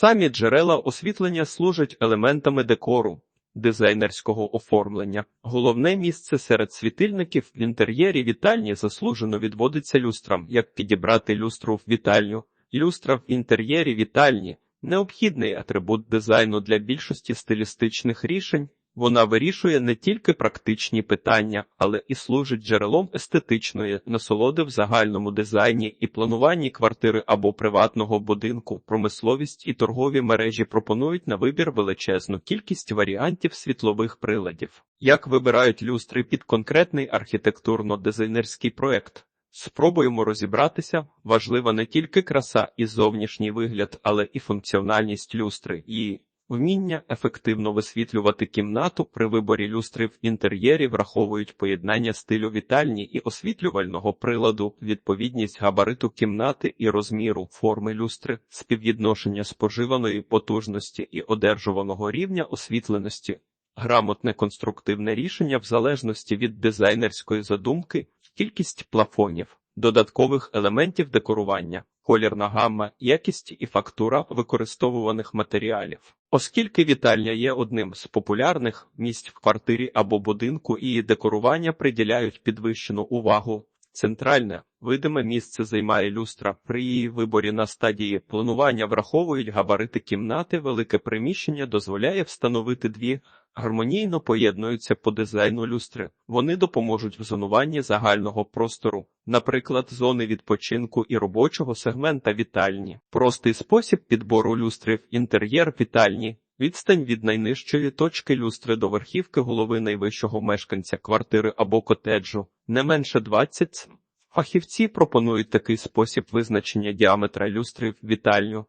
Самі джерела освітлення служать елементами декору, дизайнерського оформлення. Головне місце серед світильників в інтер'єрі вітальні заслужено відводиться люстрам. Як підібрати люстру в вітальню? Люстра в інтер'єрі вітальні необхідний атрибут дизайну для більшості стилістичних рішень. Вона вирішує не тільки практичні питання, але і служить джерелом естетичної насолоди в загальному дизайні і плануванні квартири або приватного будинку. Промисловість і торгові мережі пропонують на вибір величезну кількість варіантів світлових приладів. Як вибирають люстри під конкретний архітектурно-дизайнерський проект? Спробуємо розібратися. Важлива не тільки краса і зовнішній вигляд, але і функціональність люстри, і вміння ефективно висвітлювати кімнату при виборі люстри в інтер'єрі враховують поєднання стилю вітальні і освітлювального приладу, відповідність габариту кімнати і розміру форми люстри, співвідношення споживаної потужності і одержуваного рівня освітленості. Грамотне конструктивне рішення в залежності від дизайнерської задумки, кількість плафонів, додаткових елементів декорування, колірна гамма, якість і фактура використовуваних матеріалів. Оскільки вітальня є одним з популярних місць в квартирі або будинку, її декорування приділяють підвищену увагу. Центральне видиме місце займає люстра. При її виборі на стадії планування враховують габарити кімнати. Велике приміщення дозволяє встановити дві гармонійно поєднуються по дизайну люстри. Вони допоможуть в зонуванні загального простору, наприклад, зони відпочинку і робочого сегмента вітальні. Простий спосіб підбору люстри в інтер'єр вітальні. Відстань від найнижчої точки люстри до верхівки голови найвищого мешканця квартири або котеджу не менше 20 см. Фахівці пропонують такий спосіб визначення діаметра люстри в вітальню.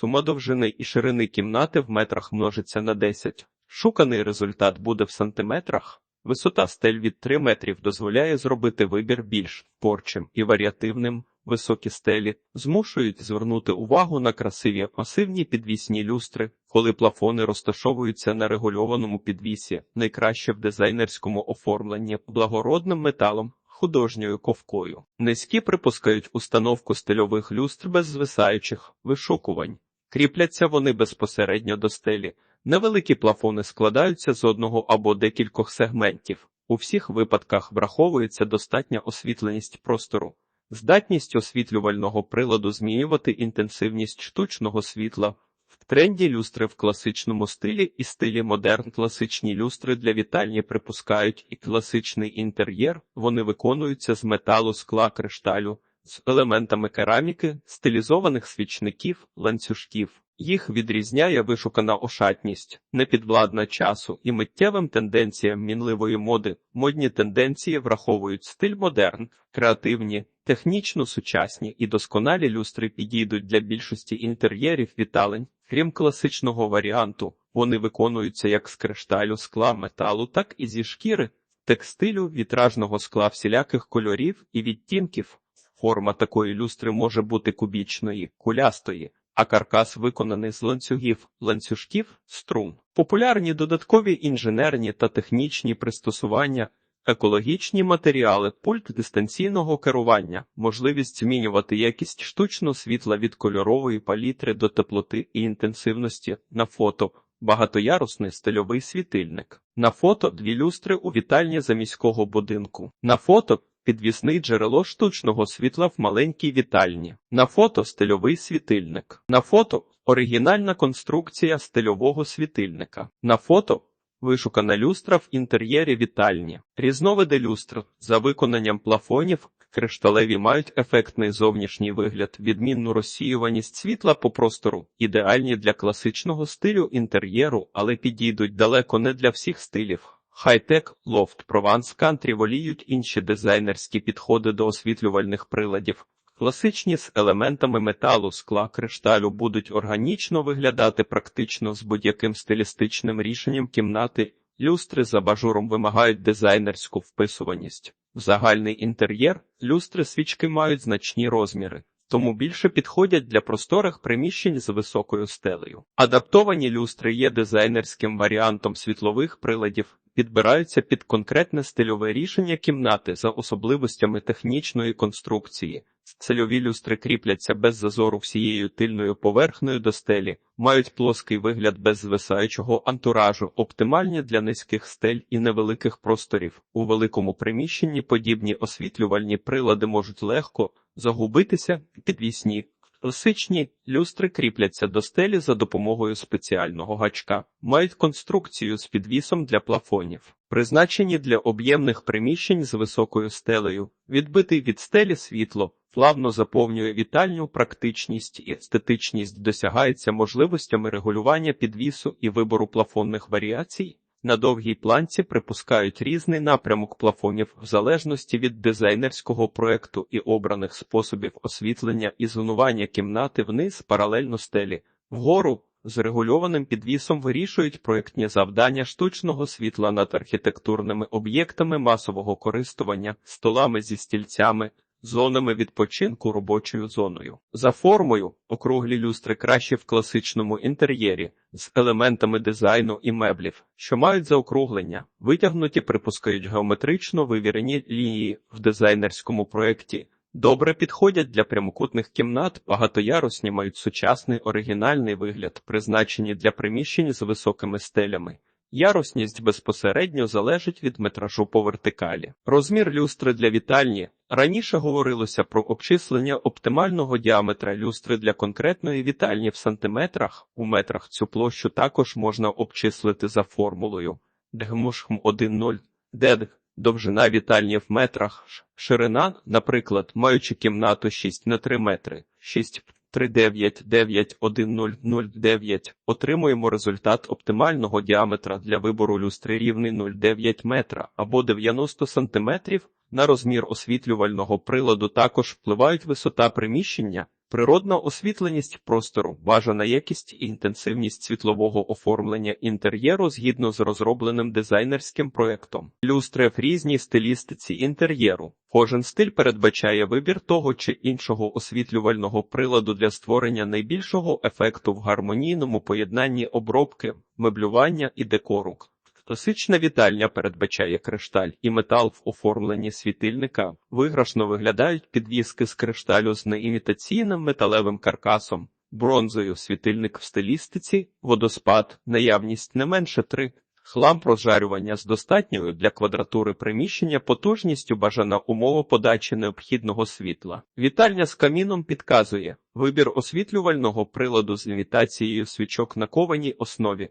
Сума довжини і ширини кімнати в метрах множиться на 10. Шуканий результат буде в сантиметрах. Висота стель від 3 метрів дозволяє зробити вибір більш порчим і варіативним. Високі стелі змушують звернути увагу на красиві масивні підвісні люстри, коли плафони розташовуються на регульованому підвісі, найкраще в дизайнерському оформленні благородним металом, художньою ковкою. Низькі припускають установку стильових люстр без звисаючих вишукувань. Кріпляться вони безпосередньо до стелі. Невеликі плафони складаються з одного або декількох сегментів. У всіх випадках враховується достатня освітленість простору, здатність освітлювального приладу змінювати інтенсивність штучного світла. В тренді люстри в класичному стилі і стилі модерн класичні люстри для вітальні припускають і класичний інтер'єр, вони виконуються з металу, скла, кришталю, з елементами кераміки, стилізованих свічників, ланцюжків. Їх відрізняє вишукана ошатність, непідвладна часу і миттєвим тенденціям мінливої моди. Модні тенденції враховують стиль модерн, креативні, технічно сучасні і досконалі люстри підійдуть для більшості інтер'єрів віталень, крім класичного варіанту. Вони виконуються як з кришталю, скла, металу, так і зі шкіри, текстилю, вітражного скла всіляких кольорів і відтінків. Форма такої люстри може бути кубічної, кулястої а каркас виконаний з ланцюгів, ланцюжків, струн. Популярні додаткові інженерні та технічні пристосування, екологічні матеріали, пульт дистанційного керування, можливість змінювати якість штучного світла від кольорової палітри до теплоти і інтенсивності на фото. Багатоярусний стильовий світильник. На фото дві люстри у вітальні заміського будинку. На фото підвісний джерело штучного світла в маленькій вітальні. На фото стильовий світильник. На фото оригінальна конструкція стильового світильника. На фото вишукана люстра в інтер'єрі вітальні. Різновиди люстр за виконанням плафонів. Кришталеві мають ефектний зовнішній вигляд, відмінну розсіюваність світла по простору, ідеальні для класичного стилю інтер'єру, але підійдуть далеко не для всіх стилів. Хай-тек, лофт, прованс, кантрі воліють інші дизайнерські підходи до освітлювальних приладів. Класичні з елементами металу, скла, кришталю будуть органічно виглядати практично з будь-яким стилістичним рішенням кімнати. Люстри за бажуром вимагають дизайнерську вписуваність. В загальний інтер'єр люстри свічки мають значні розміри, тому більше підходять для просторих приміщень з високою стелею. Адаптовані люстри є дизайнерським варіантом світлових приладів, підбираються під конкретне стильове рішення кімнати за особливостями технічної конструкції. Цельові люстри кріпляться без зазору всією тильною поверхнею до стелі, мають плоский вигляд без звисаючого антуражу, оптимальні для низьких стель і невеликих просторів. У великому приміщенні подібні освітлювальні прилади можуть легко загубитися підвісні. Класичні люстри кріпляться до стелі за допомогою спеціального гачка, мають конструкцію з підвісом для плафонів, призначені для об'ємних приміщень з високою стелею, відбитий від стелі світло, плавно заповнює вітальню, практичність і естетичність досягається можливостями регулювання підвісу і вибору плафонних варіацій. На довгій планці припускають різний напрямок плафонів в залежності від дизайнерського проекту і обраних способів освітлення і зонування кімнати вниз паралельно стелі. Вгору з регульованим підвісом вирішують проєктні завдання штучного світла над архітектурними об'єктами масового користування, столами зі стільцями, зонами відпочинку робочою зоною. За формою округлі люстри краще в класичному інтер'єрі з елементами дизайну і меблів, що мають заокруглення, витягнуті припускають геометрично вивірені лінії в дизайнерському проєкті. Добре підходять для прямокутних кімнат, багатоярусні мають сучасний оригінальний вигляд, призначені для приміщень з високими стелями. Ярусність безпосередньо залежить від метражу по вертикалі. Розмір люстри для вітальні. Раніше говорилося про обчислення оптимального діаметра люстри для конкретної вітальні в сантиметрах. У метрах цю площу також можна обчислити за формулою дгмушхм 1,0 дедг. Довжина вітальні в метрах, ширина, наприклад, маючи кімнату 6 на 3 метри, 6 3991009, отримуємо результат оптимального діаметра для вибору люстри рівний 0,9 метра або 90 см. На розмір освітлювального приладу також впливають висота приміщення, природна освітленість простору, бажана якість і інтенсивність світлового оформлення інтер'єру згідно з розробленим дизайнерським проєктом. Люстри в різній стилістиці інтер'єру. Кожен стиль передбачає вибір того чи іншого освітлювального приладу для створення найбільшого ефекту в гармонійному поєднанні обробки, меблювання і декору. Класична вітальня передбачає кришталь і метал в оформленні світильника. Виграшно виглядають підвіски з кришталю з неімітаційним металевим каркасом, бронзою світильник в стилістиці, водоспад, наявність не менше три. Хлам розжарювання з достатньою для квадратури приміщення потужністю бажана умова подачі необхідного світла. Вітальня з каміном підказує вибір освітлювального приладу з імітацією свічок на кованій основі.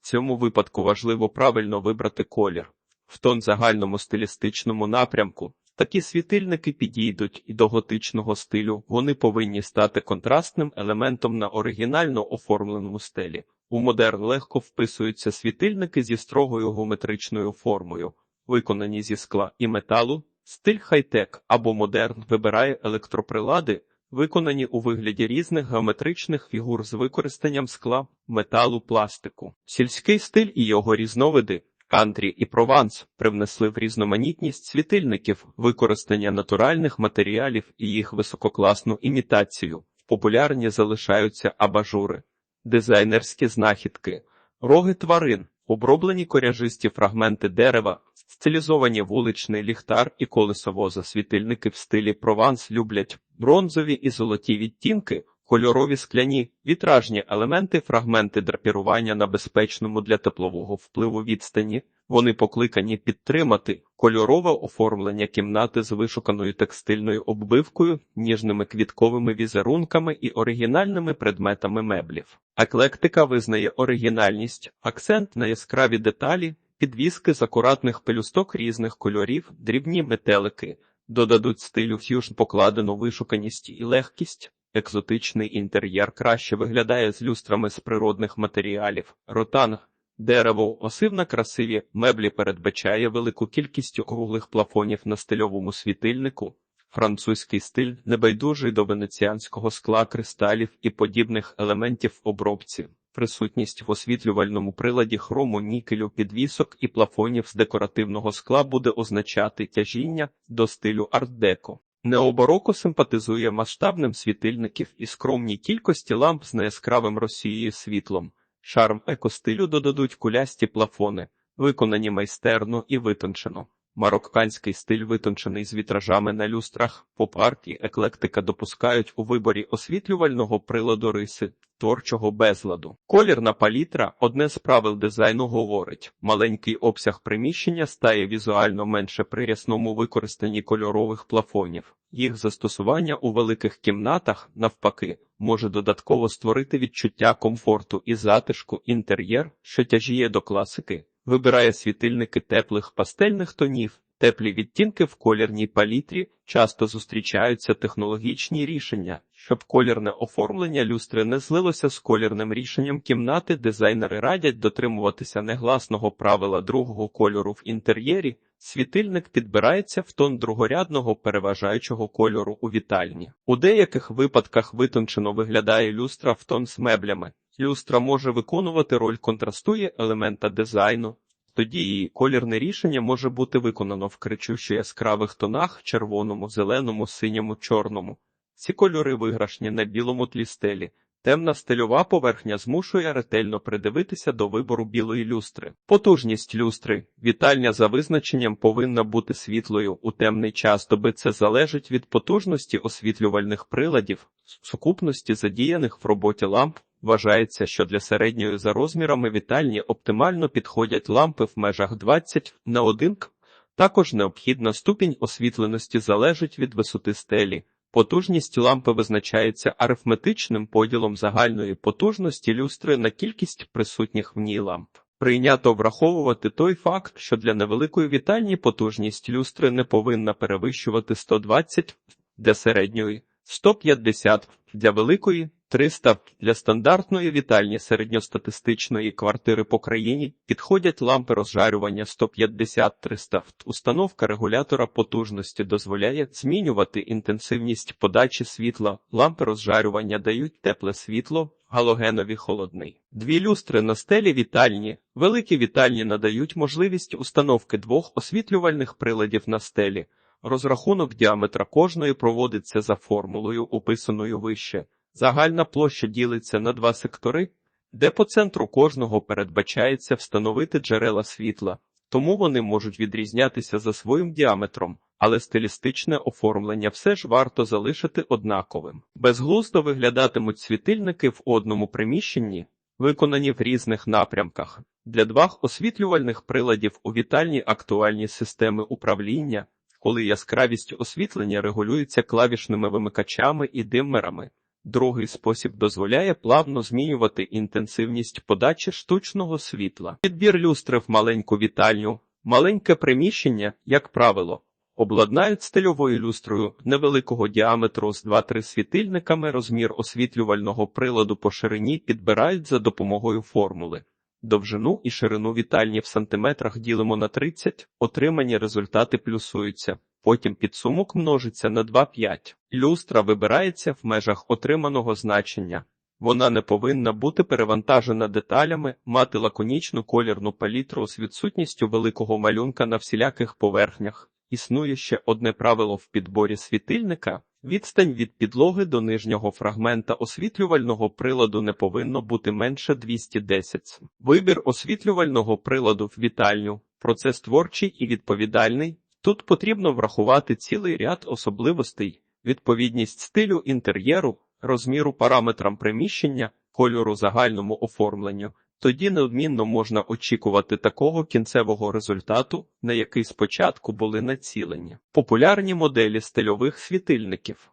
В цьому випадку важливо правильно вибрати колір. В тон загальному стилістичному напрямку такі світильники підійдуть і до готичного стилю, вони повинні стати контрастним елементом на оригінально оформленому стелі. У модерн легко вписуються світильники зі строгою геометричною формою, виконані зі скла і металу. Стиль хай-тек або модерн вибирає електроприлади, виконані у вигляді різних геометричних фігур з використанням скла, металу, пластику. Сільський стиль і його різновиди, кантрі і прованс привнесли в різноманітність світильників, використання натуральних матеріалів і їх висококласну імітацію. Популярні залишаються абажури, дизайнерські знахідки, роги тварин, оброблені коряжисті фрагменти дерева, стилізовані вуличний ліхтар і колесовоза світильники в стилі прованс люблять бронзові і золоті відтінки, кольорові скляні, вітражні елементи, фрагменти драпірування на безпечному для теплового впливу відстані. Вони покликані підтримати кольорове оформлення кімнати з вишуканою текстильною оббивкою, ніжними квітковими візерунками і оригінальними предметами меблів. Еклектика визнає оригінальність, акцент на яскраві деталі, підвіски з акуратних пелюсток різних кольорів, дрібні метелики, додадуть стилю ф'южн покладену вишуканість і легкість. Екзотичний інтер'єр краще виглядає з люстрами з природних матеріалів, ротанг, дерево, осивна красиві меблі передбачає велику кількість округлих плафонів на стильовому світильнику, французький стиль небайдужий до венеціанського скла, кристалів і подібних елементів обробці. Присутність в освітлювальному приладі хрому, нікелю, підвісок і плафонів з декоративного скла буде означати тяжіння до стилю арт-деко. Необороко симпатизує масштабним світильників і скромній кількості ламп з неяскравим розсією світлом. Шарм екостилю додадуть кулясті плафони, виконані майстерно і витончено. Марокканський стиль витончений з вітражами на люстрах, поп-арт еклектика допускають у виборі освітлювального приладу риси, творчого безладу. Колірна палітра – одне з правил дизайну говорить. Маленький обсяг приміщення стає візуально менше при рясному використанні кольорових плафонів. Їх застосування у великих кімнатах, навпаки, може додатково створити відчуття комфорту і затишку інтер'єр, що тяжіє до класики, вибирає світильники теплих пастельних тонів. Теплі відтінки в колірній палітрі часто зустрічаються технологічні рішення, щоб колірне оформлення люстри не злилося з колірним рішенням кімнати. Дизайнери радять дотримуватися негласного правила другого кольору в інтер'єрі. Світильник підбирається в тон другорядного переважаючого кольору у вітальні. У деяких випадках витончено виглядає люстра в тон з меблями. Люстра може виконувати роль контрастує елемента дизайну. Тоді її колірне рішення може бути виконано в кричуще яскравих тонах червоному, зеленому, синьому, чорному. Ці кольори виграшні на білому тлі стелі. Темна стильова поверхня змушує ретельно придивитися до вибору білої люстри. Потужність люстри. Вітальня за визначенням повинна бути світлою у темний час доби. Це залежить від потужності освітлювальних приладів, сукупності задіяних в роботі ламп. Вважається, що для середньої за розмірами вітальні оптимально підходять лампи в межах 20 на 1 к. Також необхідна ступінь освітленості залежить від висоти стелі. Потужність лампи визначається арифметичним поділом загальної потужності люстри на кількість присутніх в ній ламп. Прийнято враховувати той факт, що для невеликої вітальні потужність люстри не повинна перевищувати 120, для середньої 150, для великої 300. Для стандартної вітальні середньостатистичної квартири по країні підходять лампи розжарювання 150-300. Установка регулятора потужності дозволяє змінювати інтенсивність подачі світла. Лампи розжарювання дають тепле світло, галогенові холодний. Дві люстри на стелі вітальні. Великі вітальні надають можливість установки двох освітлювальних приладів на стелі. Розрахунок діаметра кожної проводиться за формулою, описаною вище. Загальна площа ділиться на два сектори, де по центру кожного передбачається встановити джерела світла, тому вони можуть відрізнятися за своїм діаметром, але стилістичне оформлення все ж варто залишити однаковим. Безглуздо виглядатимуть світильники в одному приміщенні, виконані в різних напрямках. Для двох освітлювальних приладів у вітальні актуальні системи управління, коли яскравість освітлення регулюється клавішними вимикачами і диммерами. Другий спосіб дозволяє плавно змінювати інтенсивність подачі штучного світла. Підбір люстри в маленьку вітальню, маленьке приміщення, як правило, обладнають стильовою люстрою невеликого діаметру з 2-3 світильниками. Розмір освітлювального приладу по ширині підбирають за допомогою формули. Довжину і ширину вітальні в сантиметрах ділимо на 30, отримані результати плюсуються. Потім підсумок множиться на 2,5. Люстра вибирається в межах отриманого значення. Вона не повинна бути перевантажена деталями, мати лаконічну колірну палітру з відсутністю великого малюнка на всіляких поверхнях. Існує ще одне правило в підборі світильника. Відстань від підлоги до нижнього фрагмента освітлювального приладу не повинно бути менше 210. Вибір освітлювального приладу в вітальню. Процес творчий і відповідальний. Тут потрібно врахувати цілий ряд особливостей, відповідність стилю інтер'єру, розміру параметрам приміщення, кольору загальному оформленню. Тоді неодмінно можна очікувати такого кінцевого результату, на який спочатку були націлені. Популярні моделі стильових світильників.